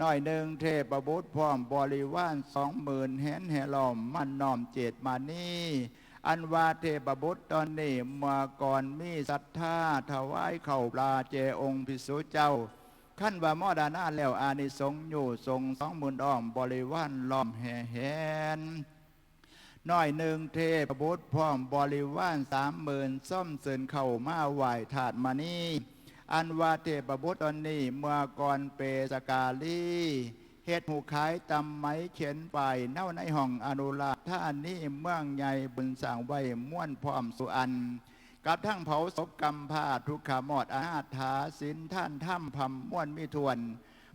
น้อยหนึ่งเทพบุตรพร้อมบริวารสองหมื่นแหนแห่ล้อมมันน้อมเจตมานี่อันว่าเทพบุตรตอนนี้เมื่อก่อนมีศรัทธาถวายเข่าปลาเจองค์พิสุเจ้าขั้นว่ามอดานาแล้วอานิสงอยู่ทรงสองหมื่นอ้อมบริวารล้อมแห่แหนน้อยหนึ่งเทพบุตรพร้อมบริวารสามหมื่นส้มเสินเข้ามาไหวถาดมานี่ อันว่าเทพบุตรอนนี้เมื่อก่อนเปสกาลีเฮ็ดหูขายตำไม้เขียนไปเน่าในห้องอนุราชท่านนี้เมืองใหญ่บุญสั่งไว้ม่วนพร้อมสุอัน กับทั้งเผาศพกรรมผ้าทุกขมอดอาหาถาสินท่านถ้ำพำม่วนมีทวน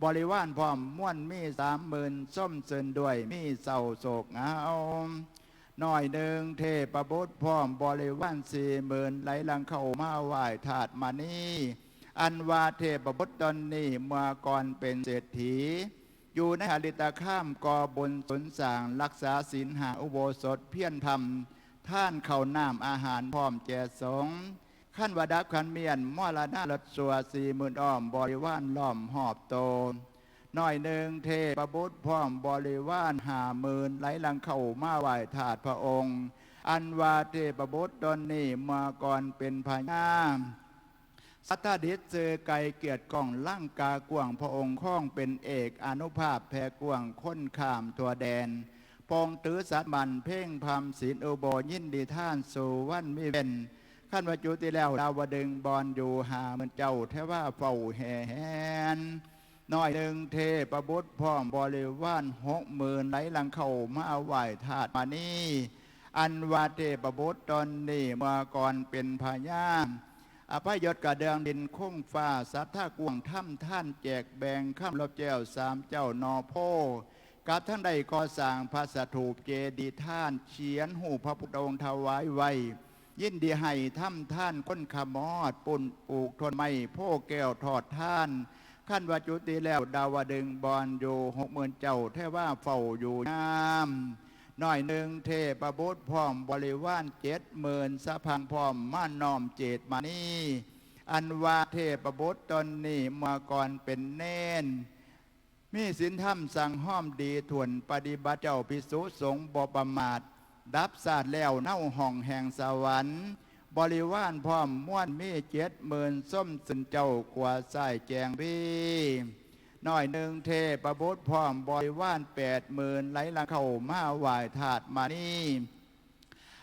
บริวารพร้อมม่วนมีสามหมื่นส้มเสินด้วยมีเศร้าโศกเหงาน้อยหนึ่งเทพบุตรพร้อมบริวารสี่หมื่นไหลลังเข้ามาไหว้ถาดมานี่ อันวาเทพบุตรตนนี้เมื่อก่อนเป็นเศรษฐี อยู่ในหริตาข้ามกอบนสนสางรักษาศีลหาอุโบสถเพียรธรรม ท่านเข้าน้ำอาหารพร้อมแจสงฆ์ขั้นวดับขันเมียนมอลานาลดสัวสี่หมื่นอ้อมบริวารล้อมหอบโตนน้อยหนึ่งเทพบุตรพร้อมบริวารหาหมื่นไหลหลังเข้ามาไหว้ถาดพระองค์ อันวาเทพบุตรตนนี้มาก่อนเป็นพญา สัทธาดิษเจอไก่เกียรติกล่องล่างกากวางพระองค์ข้องเป็นเอกอนุภาพแผ่กวางค้นขามตัวแดน ปองตื้อสัตมันเพ่งพามศีลอุโบยินดีท่านสู่วันมิเวนขั้นวจุติแล้วดาวดึงบอลอยู่หามือนเจ้าเทว่าเฝ้าแห่แหนน้อยหนึ่งเทพบุตรพร้อมบริวารหกหมื่นไหลหลังเข้ามาไหว้ถาดมานี่อันวาเทพบุตรตนนี้เมื่อก่อนเป็นพญา อภัยยศกระเดืองดินคงฟ้า สัทธากวงถ้ำท่านแจกแบ่งข้ามรบแจ้วสามเจ้านอโพกับท่านใดก่อสร้างพระสถูปเจดีท่านเขียนหูพระพุทธองค์ถวายไว้ ยินดีให้ถ้ำท่านค้นขมอดปุ่นปลูกทนไม้โพแก้วทอดท่านขั้นวจุติแล้วดาวดึงบอลอยู่หกหมื่นเจ้าแท่ว่าเฝ้าอยู่น้ำ หน้อยหนึ่งเทพบุตรพร้อมบริวารเจ็ดหมื่นสะพังพร้อมม่านนอมเจตมานี่อันว่าเทพบุตรตนนี้เมื่อก่อนเป็นเน้นมีสินธรรมสั่งห้อมดีถวนปฏิบัติเจ้าพิสุสงฆ์บประมาท ดับศาสตร์แล้วเน่าห้องแห่งสวรรค์ บริวารพร้อมม้วนมีเจ็ดหมื่นส้มสินเจ้ากว่าใส่แจงพี่ น้อยหนึ่งเทพบุตรพร้อมบริว่ารแปดหมื่นไหลลังเข้ามาไหวถาดมานี่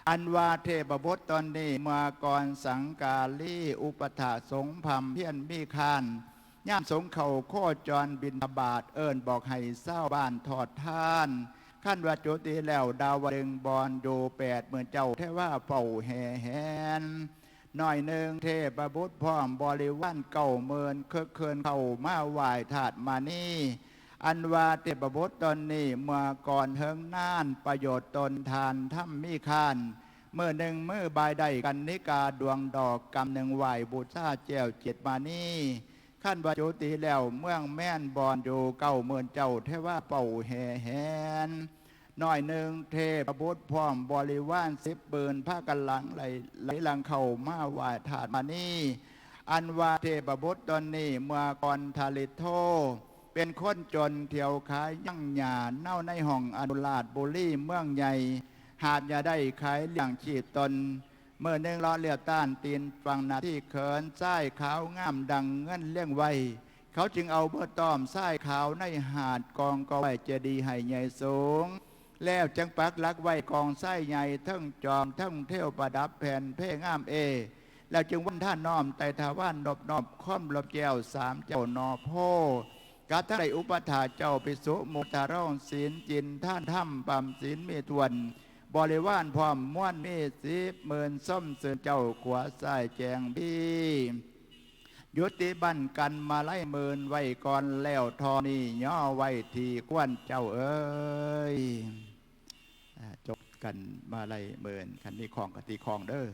อันว่าเทพบุตรตอนนี้เมื่อก่อนสังกาลีอุปถาสงพัมเพียนมีคานย่ามสงเขาโคจรบินบาทเอิญบอกให้เศร้าบ้านทอดท่านขั้นว่าจุติแล้วดาวดึงบอลดูแปดหมื่นเจ้าแท่ว่าเฝ้าแห่แหน หน้อยหนึ่งเทพบุตรพร้อมบริวารเก่าเมินเครือเคินเข้ามาไหวถาดมานี่อันว่าเทพบุตรตนนี้เมื่อก่อนเฮิงน่านประโยชน์ตนทานถ้ำมีคานเมื่อหนึ่งเมื่อบายได้กันนิกาดวงดอกกำหนึ่งไหวบูชาเจ้าเจ็ดมานี่ขั้นวาจุติแล้วเมืองแม่นบอนอยู่เก้าหมื่นเจ้าเทว่าเป่าแห่แหน หน้อยหนึ่งเทพบุตรพร้อมบริวารสิบปืนผ้ากันหลังไหลไหลหลังเข่ามาไหวถาดมานี่อันว่าเทพบุตรตนนี้เมื่อก่อนทาลิโท เป็นคนจนเที่ยวขายยั่งหยาเน่าในห้องอนุราชบุรีเมืองใหญ่ หาดยาได้ขายเลี้ยงชีพตน เมื่อหนึ่งล้อเลียต้านตีนฟังนาที่เขินไส้ขาวงามดังเงินเลี้ยงไวเขาจึงเอาเบอร์ตอมไส้ขาวในหาดกองก็ไว้เจดีย์ให้ใหญ่สูง แล้วจังปักลักไว้กองไส้ใหญ่ทั้งจอมทั้งเที่ยวประดับแผ่นเพ่งามเอ แล้วจึงวันท่านน้อมไต่ทาว่านนบนอบค่อมลบแก้วสามเจ้านอโพกัท่านได้อุปถาเจ้าปิสุมุตาร้องศีลจินท่านถ้ำปั๊มศีลเมตวน บริวารพร้อมม้วนเมีสิบหมื่นส้มเสือเจ้าขวาสายแจงบี ยุติบันกันมาไล่หมื่นไว้ก่อนแล้วทอนี่ย่อไว้ทีกวนเจ้าเอ้ยจบกันมาไล่หมื่นคันนี้ของกตีของเด้อ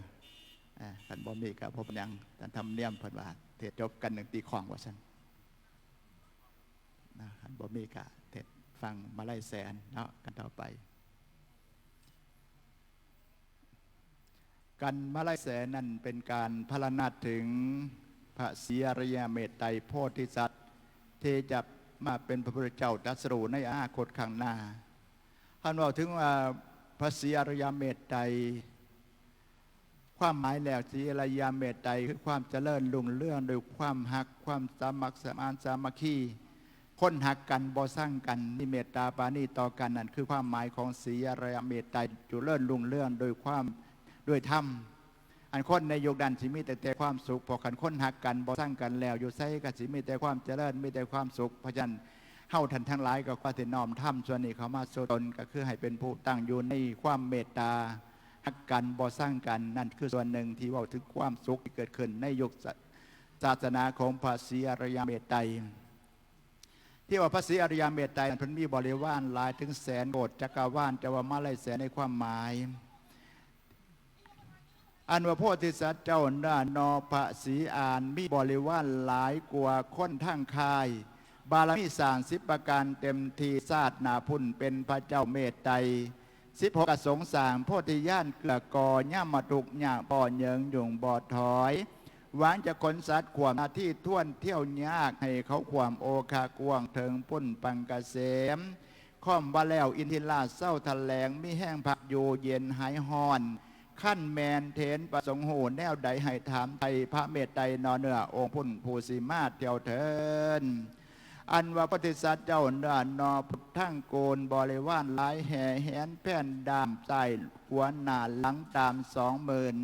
คันบ่มีกับพบยังท่ทำเนียมเพิ่นว่าเทศจบกันหนึ่งตีของว่าซั่นนะคันบ่มีกะเทศฟังมาไล่แสนเนาะกันต่อไปกันมาไลยแสนนั่นเป็นการพรณนาถึง พระศรีอริยเมตไตรโพธิสัตว์ที่จะมาเป็นพระพุทธเจ้าตรัสรู้ในอนาคตข้างหน้าท่านบอกถึงว่าพระศรีอริยเมตไตรความหมายแล้วศรีอริยเมตไตรคือความเจริญรุ่งเรื่องโดยความหักความสามัคสมานสามัคคีคนหักกันบ่สร้างกันนี่เมตตาปานีต่อกันนั่นคือความหมายของศรีอริยเมตไตรจุเลิศรุ่งเรื่องโดยความด้วยธรรม อันคนในยุคนั้นสิมีแต่แต่ความสุขพอขันคนหักกันบ่สร้างกันแล้วอยู่ไสก็สิมีแต่ความเจริญมีแต่ความสุขพระฉะนั้นเฮาท่านทั้งหลายก็ควาสิน้อมทำส่วนนี้เขามาสู่ตนก็คือให้เป็นผู้ตั้งอยู่ในความเมตตาหักกันบ่สร้างกันนั่นคือส่วนหนึ่งที่ว่าถึงความสุขที่เกิดขึ้นในยุคศาสนาของพระศรีอริยเมตไตรที่ว่าพระศรีอริยเมตไตรนั้นเพิ่นมีบริวารหลายถึงแสนโกดจักรวาลจะว่ามาไล่แสนในความหมาย อันว่าโพธิสัตว์เจ้าหน้านอพระศรีอานมีบริวารหลายกว่าค้นทั้งคาย บารมีสางสิบประการเต็มทีศาสนาพุ่นเป็นพระเจ้าเมตไตรสิบหกสงสารโพธิญาณเกลกอย่ามาตุกหยาบ่อเยิงหยุ่งบ่อถอย หวังจะขนสัตว์ขวามาที่ท่วนเที่ยวยากให้เขาขวามโอคากวงเถิงพุ่นปังกะเสมข้อมว่าแล้วอินทิราเศร้าทะแลงมีแห้งผักอยู่เย็นหายหอน ขั้นแมนเทนประสงค์โหแนวใดให้ถามไทยพระเมตไตรนอเนื้อองค์พุ่นภูสีมาเทียวเทินอันว่าปฏิสัตเจ้าเนื้อนอพุททั้งโกนบริวารหลายแห่แหนแผ่นดามใจหัวหนาหลังตามสองหมื่น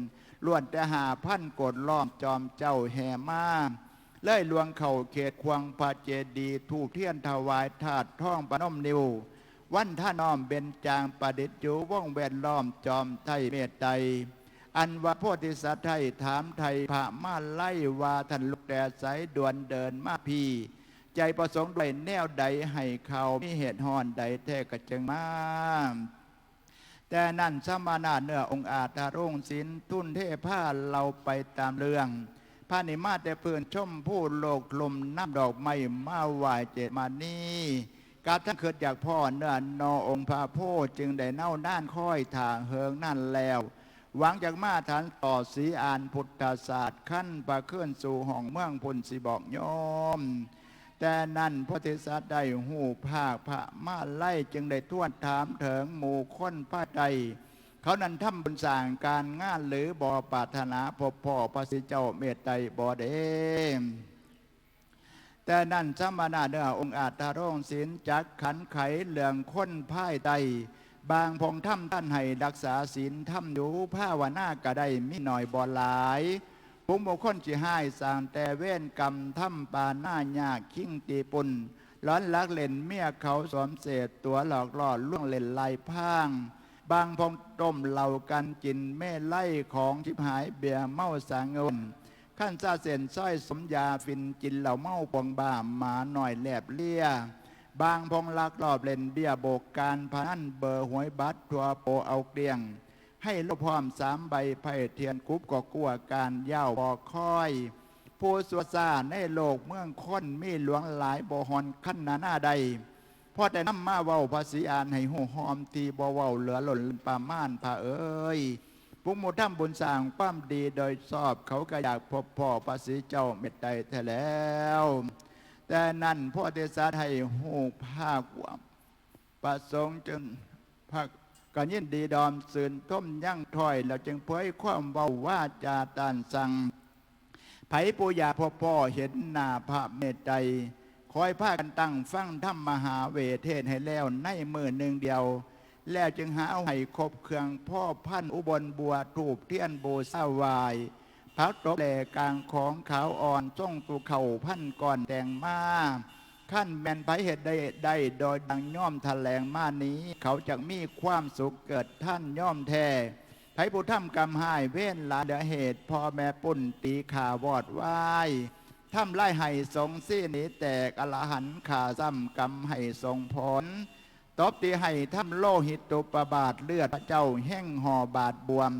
ล้วนแต่หาพันกดล้อมจอมเจ้าแห่มาเล่ยลวงเข่าเขตควงพระเจดี ถูกเทียนถวายถาดท่องปนมนิว วันท่าน้อมเบญจางประดิษฐ์อยู่ว่องแวดล้อมจอมไทยเมตไตรอันว่าโพธิสัตว์ไทยถามไทยพระมาไล่ว่าท่านลูกแต่ใสดวนเดินมาพีใจประสงค์ด้วยแนวใดให้เขามีเหตุหอนใดแท้กระจึงมาแต่นั่นสมานาเนื้อองค์อาจารุ่งศิลทุ่นเทผ้าเราไปตามเรื่องพระนิมาแต่เพื่อนชมผู้โลกลมน้ำดอกไม้มาไหวเจมานี่ กาท่านเกิดจากพ่อเนื้อนอองค์พระโพธิ์จึงได้เน่าด้านค่อยทางเฮิงนั่นแล้ว หวังจากมาฐานต่อสีอานพุทธศาสตร์ขั้นประเคลื่อนสู่ห้องเมืองพุนสิบอกโยมแต่นั่นพระเทศได้หูภาคพระมาไล่จึงได้ทวนถามเถิงหมู่ค้นผ้าใดเขานั้นทำบุญสร้างการงานหรือบ่อปรารถนาพบพ่อพระสิเจ้าเมตไตรบ่อเดม แต่นั่นสมณะเนื้อองค์อาจตารงศิลจักขันไขเหลืองค้นพ่ายใดบางพงถ้ำท่านให้รักษาศีลถ้ำอยู่ผ้าวนาก็ได้มีหน่อยบ่หลายปุมโมคนจีให้สางแต่เว้นกรรมถ้ำปาหน้ายากขิ้งตีปุนร้อนลักเล่นเมียเขาสวมเศษตัวหลอกล่อล่วงเล่นลายพาง บางพงต้มเหล่ากันจินแม่ไล่ของชิบหายเบียเมาสางเงิน ขั้นซาเสนส้อยสมยาฟินจินเหล่าเมาปองบ่าหมาหน่อยแหลบเลี่ยบางพงลักรอบเล่นเบี้ยโบกการพนันเบอร์หวยบัตรทัวโปเอาเกลียง ให้ลบพร้อมสามใบไผ่เทียนคุบก็กลัวการเย่าวบอคอย ผู้สวดซาในโลกเมืองค้นมีหลวงหลายบ่ฮอนขั้นหนาหน้าใดพอแต่น้ำมาเว้าภาษีอ่านให้หูหอมตีบ่เว้าเหลือหล่นปาม่านผาเอ้ย ผู้มุทำบุญสางความดีโดยชอบเขาก็อยากพบพ่อภาษีเจ้าเม็ดใดแท้แล้ว แต่นั่นพ่อเทศาให้หูภาความประสงค์จึงภาคก็ยินดีดอมสื่นท่มยั่งถอย แล้วจึงเผยความเบาว่าจาตานสั่งไผปูยาพ่อพ่อเห็นหน้าพระเมตไตรคอยพากันตั้งฟังธรรมมหาเวทเทศให้แล้วในมือหนึ่งเดียว แล้วจึงหาเอาให้ครบเครื่องพ่อพันอุบลบัวถูบเทียนโบสาวายพักตบแหลกลางของขาวอ่อนจ้องตูเข่าพันก่อนแต่งมาขั้นแมนไผเหตุได้ได้โดยดังย่อมแถลงมานี้ เขาจะมีความสุขเกิดท่านย่อมแท้ไผผู้ทำกรรมหายเว้นลาเดเหตุพ่อแม่ปุ่นตีขาวอดไหวทำไล่ให้ทรงซี่นี้แตกอรหันขาซ้ำกรรมให้ทรงผล ตบตีให้ทำโลหิตตุปบาทเลือดพระเจ้าแห้งห่อบาดบวม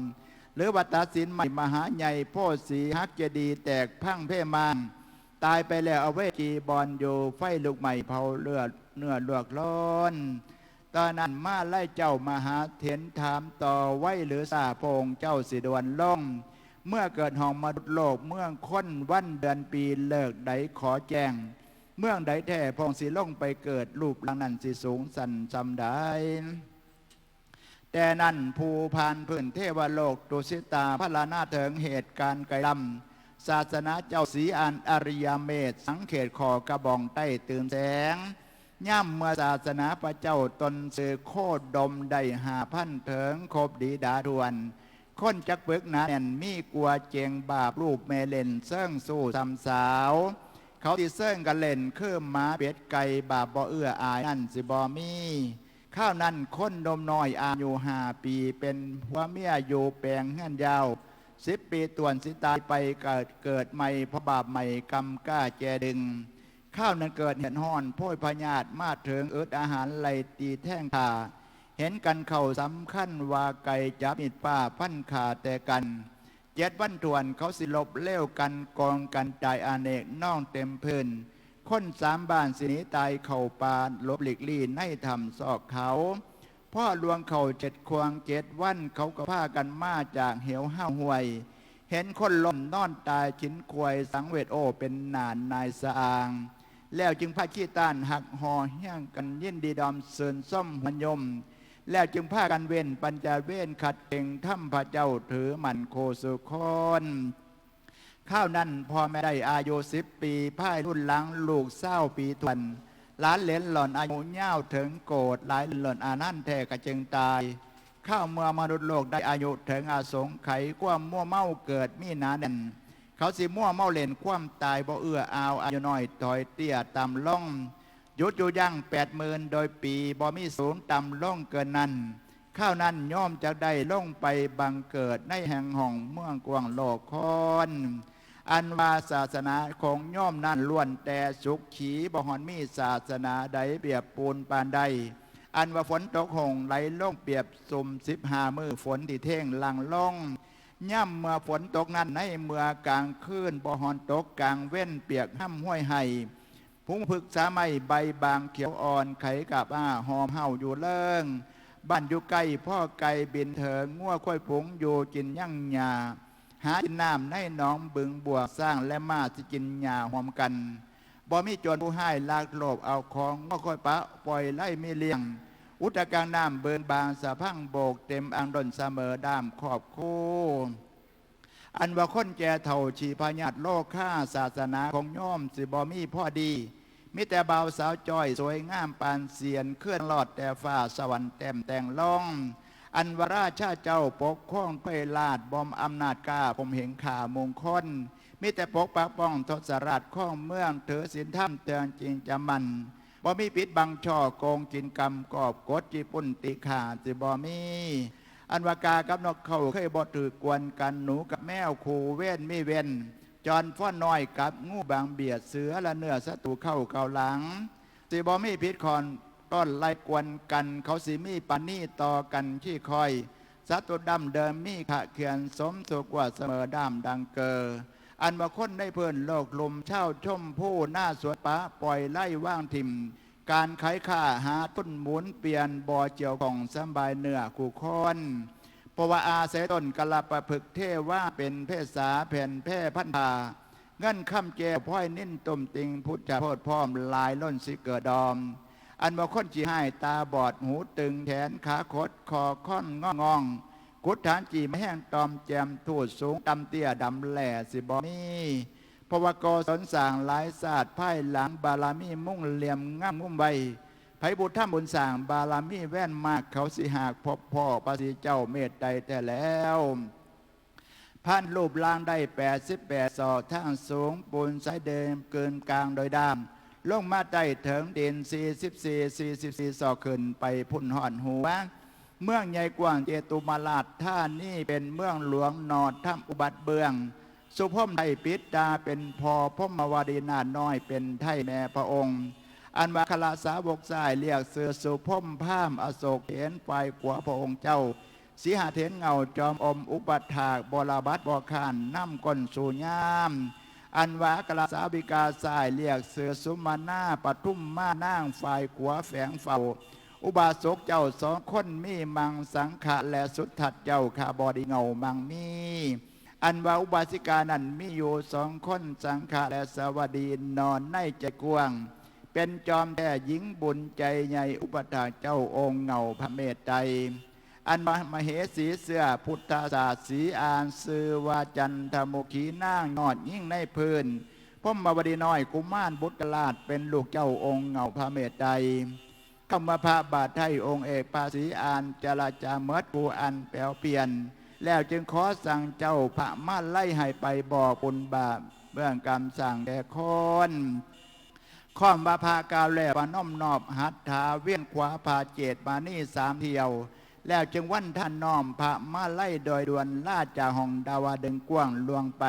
หรือวัตสินใหม่มหาใหญ่โพสีฮักเจดี แตกพังเพ่มางตายไปแล้วเอาไว้กีบอลอยู่ไฟลูกใหม่เผาเลือดเนื้อลวกร้อนตอนนั้นมาไล่เจ้ามหาเถนถามต่อไว้หรือสาพงเจ้าสิดวนล่งเมื่อเกิดห้องมนุษย์โลกเมื่อค้นวันเดือนปีเลิกใดขอแจ้ง เมืองใดแท้พองสีล่องไปเกิดรูปลังนั้นสิสูงสันจำได้แต่นั่นภูพานพื้นเทวโลกตุสิตาพระลานาเถิงเหตุการณ์ไกลลำศาสนาเจ้าสีอานอริยเมธสังเขตขอกระบองใต้ตื่นแสงย่ำเมื่อศาสนาพระเจ้าตนสื่อโคดดมได้หาพันเถิงครบดีดาดวนคนจักเปึกนาแน่นมีกลัวเจงบาปรูปเมเลนเซิ่งสู้ทำสาว เขาที่เซิ่งกันเล่นเคือหมาเบ็ดไก่บาปบ่เอื้ออายนั่นสิบอมีข้าวนั้นคนนมน้อยอายุห้าปี เป็นหัวเมียอยู่แปลงเงื่อนยาวสิบปีต่วนสิตายไปเกิดเกิดใหม่เพราะบาปใหม่กรรมกล้าแจดึง ข้าวนั้นเกิดเห็นห้อนโพยพญาตมาถึงเอึดอาหารไหลตีแท่งขาเห็นกันเข่าสำคัญว่าไก่จับมิดป้าพันขาแต่กัน เจ็ดวันทวนเขาสิลบเลี้ยวกันกองกันใจายอาเนกน่องเต็มพื้นคนสามบ้านสินีตายเข่าปานลบหลีกลี่ในทำซอกเขาพ่อลวงเข่าเจ็ดควงเจ็ดวันเขาก็พากันมาจากเหวห้าห่วย เห็นคนล้มนอนตายชิ้นควยสังเวชโอเป็นนานนายสะอาง แล้วจึงพาขี้ต้านหักหอเฮี้ยงกันยินดีดอมเสินส้มหันยม แล้วจึงพากันเว้นปัญจเว้นขัดเก่งถ้ำพระเจ้าถือมันโคสุคนข้าวนั้นพ่อแม่ได้อายุสิบปีพ่ายรุ่นหลังลูกเศร้าปีทวนหลานเหลนหล่อนอายุเง่าถึงโกรธหลายหล่อนอานั่นแท้กระจึงตาย ข้าวเมื่อมนุษย์โลกได้อายุถึงอาสงไขความมั่วเมาเกิดมีหนาแน่นเขาสิมั่วเมาเล่นความตายบ่เอื้ออาวอายุน้อยถอยเตี้ยต่ำล่อง ยุดอยู่ยั่งแปดหมื่นโดยปีบ่มีสูงต่ำล่องเกินนั้น ข้าวนั้นย่อมจะได้ล่องไปบังเกิดในแห่งห้องเมืองกวางโลกคอนอันว่าศาสนาของย่อมนั่นล้วนแต่สุขขีบ่หอนมีศาสนาใดเปียบปูนปานใด อันว่าฝนตกหงไหลล่องเปียบสุ่มสิบหามือฝนที่เท่งหลังล่องย่ำเมื่อฝนตกนั้นในเมื่อกลางคืนบ่หอนตกกลางเว้นเปียกห้ำห้วยไห้ พุงผึกสาไม้ใบบางเขียวอ่อนไข่กับอ้าหอมเห่าอยู่เลิงบ้านอยู่ใกล้พ่อไก่บินเถิงงัวค่อยผงอยู่กินยั่งหยาหากินน้ำในหนองบึงบวกสร้างและมาสิกินหญ้าหอมกันบ่มีโจรผู้ให้ลากโลบเอาของก็ค่อยปะปล่อยไล่ไม่เลี้ยง อุตกางน้ำเบินบางสะพังโบกเต็มอังดนเสมอด้ามขอบคู่ อันว่าคนแก่เท่าชีพญาตโลกข้าศาสนาของย่อมสิบอมีพ่อดี มิแต่เบาสาวจ้อย สวยงามปานเสียนเคลื่อนหลอดแต่ฟ้าสวรรค์แต้มแต่งล่อง อันวราชาเจ้าปกข้องไปลาดบอมอำนาจกล้าผมเห็นข่ามงคลมิแต่ปกปักป้องทศราชข้องเมืองถือศีลธรรมเตือนจริงจะมันบ่มีปิดบังช่อโกงกินกรรมกอบกดจีปุ่นติขาสิบ่มี อันวากากับนกเขาเคยบ่ถือกวนกันหนูกับแมวคูเว้นไม่เว้นจอนฟ้อนน้อยกับงูบางเบียดเสือและเนื้อศัตรูเข้าเกาหลังสิบ่มีพิษคอนต้นไล่กวนกัน เขาสิมีปานนี่ต่อกันขี้คอยศัตรูดำเดิมมีขะเขียนสมสุกว่าเสมอดามดังเกออันว่าคนได้เพื่อนโลกลมเช่าชมผู้หน้าสวนปะปล่อยไล่ว่างทิม การขายค่าหาต้นหมุนเปลี่ยนบ่อเจียวของสบายเนื้อคู่คอนเพราะว่าอาศัยต้นกะลาประพฤกเทว่าเป็นเพศสาแผ่นแพร่พันธาเงินคำแจพ้อยนิ่นตุ่มติงพุทธโพดพร้อมลายล้นสิเกิดดอม อันว่าคนจีให้ตาบอดหูตึงแขนขาคดคอค่อนงององกุดฐานจีไม่แห้งตอมแจมทูดสูงตำเตี้ยดำแหล่สิบอมีเพวกสนสร้างหลายศาสตร์ไพ่หลังบาลามีมุ่งเหลี่ยมง่ามงุ่มใบไผบุตรท่ามบุญสางบาลามีแว่นมากเขาสิหากพบพ่อปาสิเจ้าเมตไตแต่แล้วพันรูปล่างได้แปดสิบแปดศอกทางสูงปูนสายเดิมเกินกลางโดยดามลงมาใต้เถิงดิน44 44ศอกขึ้นไปพุ่นห่อนหัวเมืองใหญ่กว้างเจตุมาลาดท่านี่เป็นเมืองหลวงนอดถ้ำอุบัติเบือง สุพมไทยปิดตาเป็นพอพมวดีนาน้อยเป็นไทยแม่พระองค์ อันวาคลาสาวกสายเรียกเสือสุพมพามอโศกเห็นไฟขวาพระองค์เจ้าสีหาเทนเงาจอมอมอุปัฏฐากบรบัตบอขานน้ำก้นสู่ยามอันวากลาสาบิกาสายเรียกเสือสุมาหน้าปทุมมานั่งฝ่ายขวาแฝงเฝ้า อุบาสกเจ้าสองคนมีมังสังขะและสุทัดเจ้าขาบอดีเงามังมี อันว่าอุบาสิกานั้นมีอยู่สองคนสังฆะและสวัสดีนอนในใจกวาง เป็นจอมแท้หญิงบุญใจใหญ่อุปถาเจ้าองค์เงาพระเมตไตรอันมเหสีเสื้อพุทธศาสสีอานซื้อวาจันทมุขีนางนอดยิ่งในพื้นพ่อมบดีน้อยกุมารบุตรลาดเป็นลูกเจ้าองค์เงาพระเมตไตรคำว่าพระบาทไทยองค์เอกภาษีอานจราจาเมิดปูอันแปลวเปลี่ยน แล้วจึงขอสั่งเจ้าพระมาไล่ให้ไปบอกบุญบาปเบื้องกรรมสั่งแก่คนข้อมบาพากาวแลวน้อมนอบหัตถาเวียนขวาพาเจตมานี่สามเที่ยว แล้วจึงวันท่านน้อมพระมาไล่โดยด่วนลาดจากห้องดาวดึงกว้างลวงไป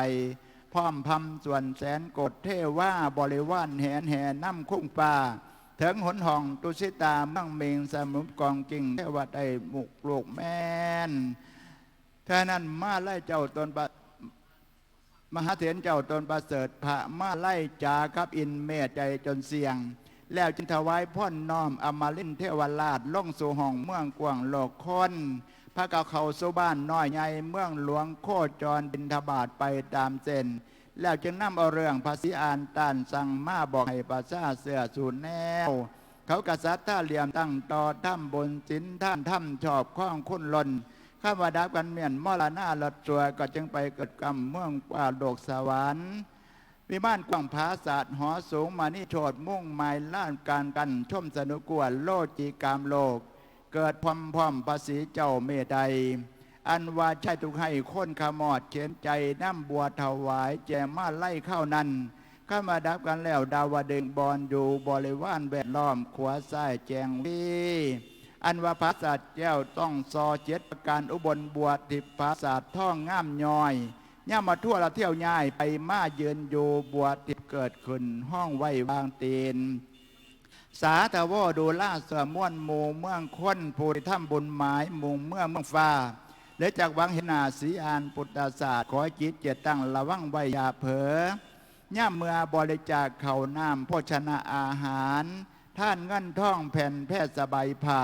พร้อมพำส่วนแสนกดเทว่าบริวารแหนแห่น้ำคุ้งป่าถึงหนห้องตุสิตามั่งเมงสมุปกองกิ่งเทวดาหมุกลูกแม่น ท่นั้นมาไล่เจ้าตนปะมหาเถรเจ้าตนประเสริฐพระมาไล่จากับอินเมตใจจนเสียง แล้วจึงถวายพ่อนน้อมอมาลินเทวราชล่องสู่ห้องเมืองกวางโลกคนพระเก่าเขาสู่บ้านน้อยใหญ่เมืองหลวงโคจรบินทบาทไปตามเส้นแล้วจึงนำเอาเรื่องภาษีอานต้านสั่งมาบอกให้ประชาเสือสูนแนว เขากษัตริย์ท่าเหลี่ยมตั้งต่อถ้ำบนสินท่านถ้ำชอบข้องคุ้นลน ข้ามาดับกันเมียนมอลาหน้าลดตัวก็จึงไปเกิดกรรมเมืองป่าโลกสวรรค์วิมานกว้างผาศาสตร์หอสูงมานิโชดมุ่งหมายล้านการกันชมสนุกวนโลจีกามโลก เกิดพรมพร้อมภาษีเจ้าเมไดยอันว่าใช่ทุกให้คนขมอดเขียนใจน้ำบัวถวายแจมาไล่เข้านั้นข้ามาดับกันแล้วดาวดึงบอลอยู่บริวารแวดล้อมขวาซ้ายแจงวี อันว่าพระศาสตร์แก้วต้องซอเจ็ดประการอุบลบวชทิพพระศาสตร์ท่องง่ามย่อยย่ามาทั่วละเที่ยวย่ายไปมาเยือนอยู่บวชทิพเกิดขึ้นห้องไว้วางตีนสาธวดูล่าเสือม่วนมูเมืองค้นภูริถ้ำบุญหมายมุงเมืองเมืองฟ้า และจากวังเห็นาสีอานปุตตาศาสตร์ขอจิตเจตตั้งระวังไว้ยาเผลอย่าเมื่อบริจาคเข่าน้ำโภชนะอาหาร ท่านเงินท่องแผ่นแพทย์สบายผ่า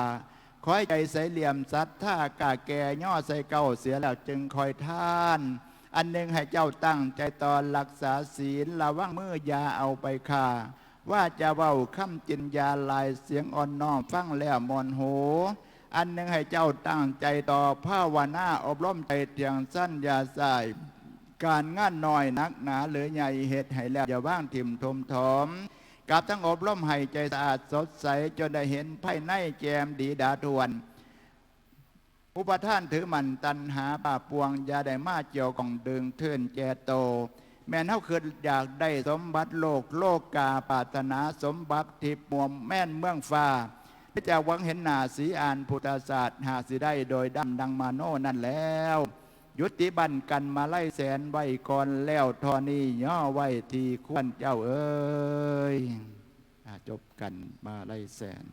คอยใจใสเหลี่ยมสัตว์ท่ากาแก่ย่อใส่เก่าเสียแล้วจึงคอยท่าน อันหนึ่งให้เจ้าตั้งใจตอนรักษาศีลระวังมือยาเอาไปค่าว่าจะเว้าคำจินยาลายเสียงอ่อนน้อมฟังแล้วมอนโหอันหนึ่งให้เจ้าตั้งใจต่อภาวนาอบรมใจเทียงสั้นยาสายการงานน้อยนักหนาหรือใหญ่เหตุให้แล้วอย่าว่างถิ่มทมถม กับทั้งอบรมให้ใจสะอาดสดใส จนได้เห็นภายในแจมดีดาทวน อุปทานถือมันตันหาป่าปวงยาได้มาเกี่ยวกองดึงเทือนแจโต แม่นเฮาคืออยากได้สมบัติโลกโลกกาปารถนาสมบัติทิพมวมแม่นเมืองฟ้าที่จะหวังเห็นหนาสีอานพุทธศาสตร์หาสิได้โดยดำดังมาโน่นั่นแล้ว ยุติบันกันมาไล่แสนไว้ก่อนแล้วทอนี้ย่อไว้ทีควรเจ้าเอ้ยอจบกันมาไล่แสน